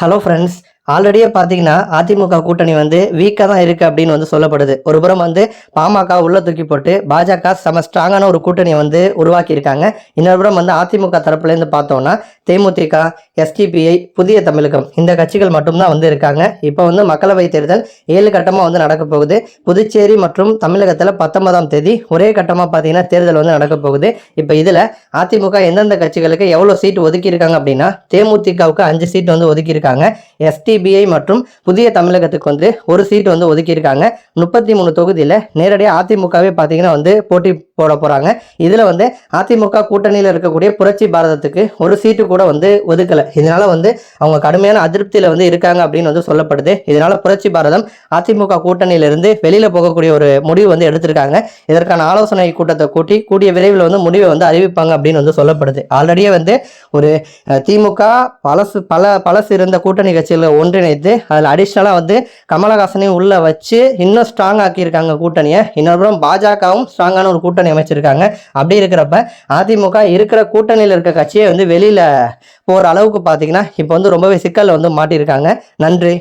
Hello friends ஆல்ரெடியே பார்த்தீங்கன்னா அதிமுக கூட்டணி வந்து வீக்காக தான் இருக்குது அப்படின்னு வந்து சொல்லப்படுது. ஒரு புறம் வந்து பாமக உள்ள தூக்கி போட்டு பாஜக செம ஸ்ட்ராங்கான ஒரு கூட்டணியை வந்து உருவாக்கியிருக்காங்க இன்னொரு புறம் வந்து அதிமுக தரப்புலேருந்து பார்த்தோம்னா தேமுதிக எஸ்டிபிஐ புதிய தமிழகம் இந்த கட்சிகள் மட்டும்தான் வந்து இருக்காங்க. இப்போ வந்து மக்களவை தேர்தல் ஏழு கட்டமாக வந்து நடக்க போகுது. புதுச்சேரி மற்றும் தமிழகத்தில் பத்தொன்பதாம் தேதி ஒரே கட்டமாக பார்த்தீங்கன்னா தேர்தல் வந்து நடக்க போகுது. இப்போ இதில் அதிமுக எந்தெந்த கட்சிகளுக்கு எவ்வளோ சீட் ஒதுக்கியிருக்காங்க அப்படின்னா தேமுதிகவுக்கு அஞ்சு சீட் வந்து ஒதுக்கியிருக்காங்க சிபிஐ மற்றும் புதிய தமிழகத்துக்கு வந்து ஒரு சீட் வந்து ஒதுக்கியிருக்காங்க. முப்பத்தி மூணு தொகுதியில் நேரடியாக அதிமுகவே பார்த்தீங்கன்னா வந்து போட்டி போட போகிறாங்க இதில் வந்து அதிமுக கூட்டணியில் இருக்கக்கூடிய புரட்சி பாரதத்துக்கு ஒரு சீட்டு கூட வந்து ஒதுக்கலை. இதனால வந்து அவங்க கடுமையான அதிருப்தியில் வந்து இருக்காங்க அப்படின்னு வந்து சொல்லப்படுது. இதனால புரட்சி பாரதம் அதிமுக கூட்டணியிலிருந்து வெளியில் போகக்கூடிய ஒரு முடிவு வந்து எடுத்திருக்காங்க. இதற்கான ஆலோசனை கூட்டத்தை கூட்டி கூடிய விரைவில் வந்து முடிவை வந்து அறிவிப்பாங்க அப்படின்னு வந்து சொல்லப்படுது. ஆல்ரெடியே வந்து ஒரு திமுக பழசு பல பழசு இருந்த கூட்டணி கட்சியில் ஒன்றிணைத்து அதில் அடிஷ்னலாக வந்து கமலஹாசனையும் உள்ளே வச்சு இன்னும் ஸ்ட்ராங் ஆக்கியிருக்காங்க கூட்டணியை. இன்னொரு புறம் பாஜகவும் ஸ்ட்ராங்கான ஒரு கூட்டணி அமைச்சிருக்காங்க. அப்படி இருக்கிறப்ப அதிமுக இருக்கிற கூட்டணியில் இருக்க கட்சியை வந்து வெளியில் போகிற அளவுக்கு பார்த்தீங்கன்னா இப்போ வந்து ரொம்பவே சிக்கலில் வந்து மாட்டியிருக்காங்க. நன்றி.